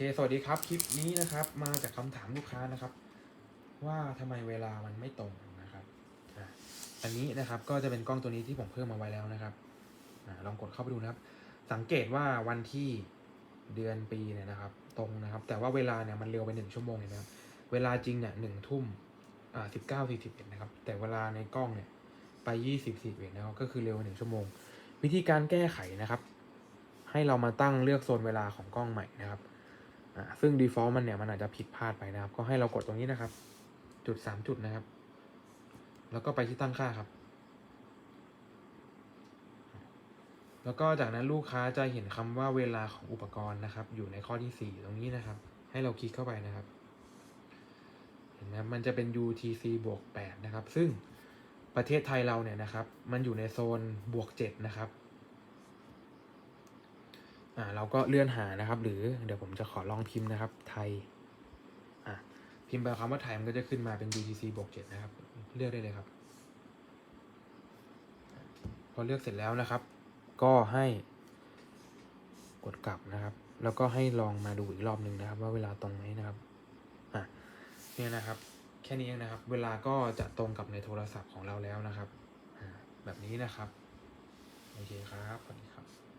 เค สวัสดีครับ คลิปนี้นะครับ มาจากคำถามลูกค้านะครับ ว่าทำไมเวลามันไม่ตรงนะครับอันนี้นะครับก็จะเป็นกล้องตัวนี้ที่ผมเพิ่มมาไว้แล้วนะครับอลองกดเข้าไปดูนะครับ สังเกตว่าวันที่เดือนปีเนี่ยนะครับ ตรงนะครับ แต่ว่าเวลาเนี่ยมันเร็วไปหนึ่งชั่วโมงเห็นไหมครับเวลาจริงเนี่ยหนึ่งทุ่มอ่าสิบเก้าสี่สิบเอ็ดนะครับ แต่เวลาในกล้องเนี่ยไปยี่สิบสี่สิบเอ็ดนะครับก็คือเร็วไปหนึ่งชั่วโมง วิธีการแก้ไขนะครับ ให้เรามาตั้งเลือกโซนเวลาของกล้องใหม่นะครับ อ่าซึ่ง default มันเนี่ยมันอาจจะผิดพลาดไปนะครับ ก็ให้เรากดตรงนี้นะครับ จุดสามจุดนะครับ แล้วก็ไปที่ตั้งค่าครับ แล้วก็จากนั้นลูกค้าจะเห็นคำว่าเวลาของอุปกรณ์นะครับ อยู่ในข้อที่สี่ตรงนี้นะครับ ให้เราคลิกเข้าไปนะครับ เห็นไหมมันจะเป็น UTC บวกแปดนะครับ ซึ่งประเทศไทยเราเนี่ยนะครับ มันอยู่ในโซนบวกเจ็ดนะครับ อ่าเราก็เลื่อนหานะครับ หรือเดี๋ยวผมจะขอลองพิมพ์นะครับ ไทยอ่าพิมพ์ไปคำว่าไทยมันก็จะขึ้นมาเป็น UTC บวกเจ็ดนะครับ เลือกได้เลยครับ พอเลือกเสร็จแล้วนะครับ ก็ให้กดกลับนะครับ แล้วก็ให้ลองมาดูอีกรอบหนึ่งนะครับ ว่าเวลาตรงไหมนะครับอะเนี่ยนะครับ แค่นี้นะครับ เวลาก็จะตรงกับในโทรศัพท์ของเราแล้วนะครับอ่าแบบนี้นะครับโอเคครับสวัสดีครับ